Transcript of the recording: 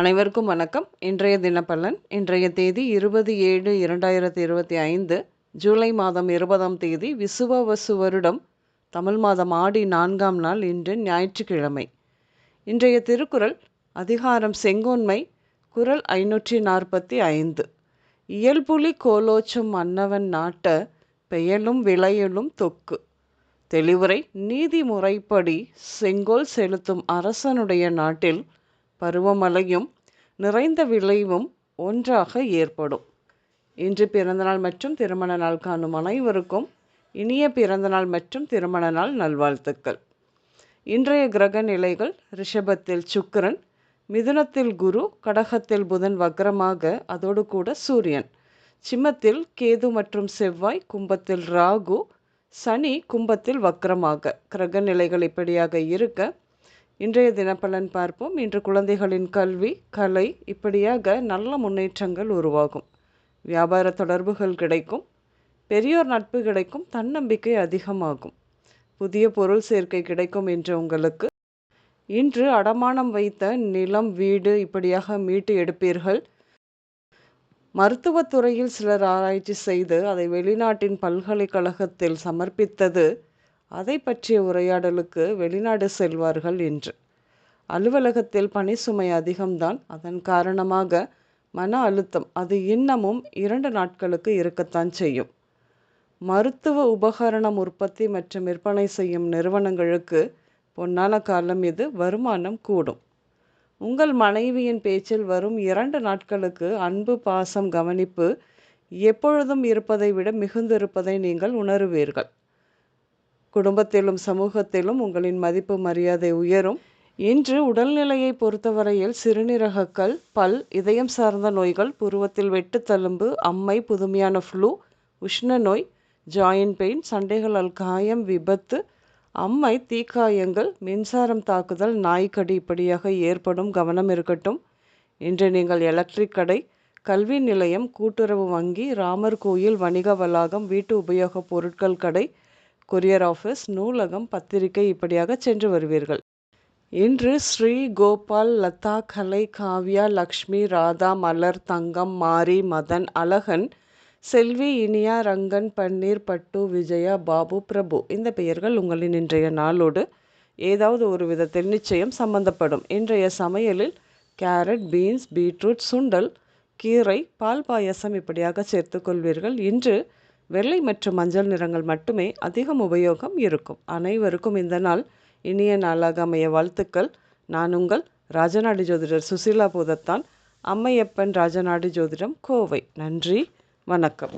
அனைவருக்கும் வணக்கம். இன்றைய தினப்பலன் இன்றைய தேதி இருபது ஏழு இரண்டாயிரத்தி இருபத்தி ஐந்து ஜூலை மாதம் இருபதாம் தேதி விசுவவசு வருடம் தமிழ் மாதம் ஆடி நான்காம் நாள் இன்று ஞாயிற்றுக்கிழமை. இன்றைய திருக்குறள் அதிகாரம் செங்கோன்மை குரல் ஐநூற்றி நாற்பத்தி ஐந்து. இயல்புலி கோலோச்சும் மன்னவன் நாட்ட பெயலும் விளையலும் தொக்கு. தெளிவுரை நீதி முறைப்படி செங்கோல் செலுத்தும் அரசனுடைய நாட்டில் பருவமழையும் நிறைந்த விளைவும் ஒன்றாக ஏற்படும். இன்று பிறந்தநாள் மற்றும் திருமண நாள் காணும் அனைவருக்கும் இனிய பிறந்தநாள் மற்றும் திருமண நாள் நல்வாழ்த்துக்கள். இன்றைய கிரக நிலைகள் ரிஷபத்தில் சுக்கரன் மிதுனத்தில் குரு கடகத்தில் புதன் வக்ரமாக அதோடு கூட சூரியன். சிம்மத்தில் கேது மற்றும் செவ்வாய் கும்பத்தில் ராகு சனி கும்பத்தில் வக்ரமாக. கிரக நிலைகள் இப்படியாக இருக்க இன்றைய தினப்பலன் பார்ப்போம். இன்று குழந்தைகளின் கல்வி கலை இப்படியாக நல்ல முன்னேற்றங்கள் உருவாகும். வியாபார தொடர்புகள் கிடைக்கும். பெரியோர் நட்பு கிடைக்கும். தன்னம்பிக்கை அதிகமாகும். புதிய பொருள் சேர்க்கை கிடைக்கும் என்று உங்களுக்கு. இன்று அடமானம் வைத்த நிலம் வீடு இப்படியாக மீட்டு எடுப்பீர்கள். மருத்துவத்துறையில் சிலர் ஆராய்ச்சி செய்து அதை வெளிநாட்டின் பல்கலைக்கழகத்தில் சமர்ப்பித்தது. அதை பற்றிய உரையாடலுக்கு வெளிநாடு செல்வார்கள் என்று. அலுவலகத்தில் பணி சுமை அதிகம்தான். அதன் காரணமாக மன அழுத்தம் அது இன்னமும் இரண்டு நாட்களுக்கு இருக்கத்தான் செய்யும். மருத்துவ உபகரணம் உற்பத்தி மற்றும் விற்பனை செய்யும் நிறுவனங்களுக்கு பொன்னான காலம் இது வருமானம் கூடும். உங்கள் மனைவியின் பேச்சில் வரும் இரண்டு நாட்களுக்கு அன்பு பாசம் கவனிப்பு எப்பொழுதும் இருப்பதை விட மிகுந்திருப்பதை நீங்கள் உணருவீர்கள். குடும்பத்திலும் சமூகத்திலும் உங்களின் மதிப்பு மரியாதை உயரும். இன்று உடல்நிலையை பொறுத்தவரையில் சிறுநீரகக்கல் பல் இதயம் சார்ந்த நோய்கள் புருவத்தில் வெட்டுத்தழும்பு அம்மை புதுமையான ஃப்ளூ உஷ்ண நோய் ஜாயின் பெயின் சண்டைகளால் காயம் விபத்து அம்மை தீக்காயங்கள் மின்சாரம் தாக்குதல் நாய்க்கடி இப்படியாக ஏற்படும் கவனம் இருக்கட்டும். இன்று நீங்கள் எலக்ட்ரிக் கடை கல்வி நிலையம் கூட்டுறவு வங்கி ராமர் கோயில் வணிக வளாகம் வீட்டு உபயோகப் பொருட்கள் கடை கொரியர் ஆஃபீஸ் நூலகம் பத்திரிகை இப்படியாக சென்று வருவீர்கள். இன்று ஸ்ரீ கோபால் லதா கலை காவ்யா லக்ஷ்மி ராதா மலர் தங்கம் மாரி மதன் அழகன் செல்வி இனியா ரங்கன் பன்னீர் பட்டு விஜயா பாபு பிரபு. இந்த பெயர்கள் உங்களின் இன்றைய நாளோடு ஏதாவது ஒரு விதத்தில் நிச்சயம் சம்பந்தப்படும். இன்றைய சமையலில் கேரட் பீன்ஸ் பீட்ரூட் சுண்டல் கீரை பால் பாயசம் இப்படியாக சேர்த்துக்கொள்வீர்கள் இன்று வெள்ளை மற்றும் மஞ்சள் நிறங்கள் மட்டுமே அதிகம் உபயோகம் இருக்கும். அனைவருக்கும் இந்த நாள் இனிய நாளாக அமைய வாழ்த்துக்கள். நான் உங்கள் ராஜநாடி ஜோதிடர் சுசீலா பூதத்தான். அம்மையப்பன் ராஜநாடி ஜோதிடம் கோவை. நன்றி. வணக்கம்.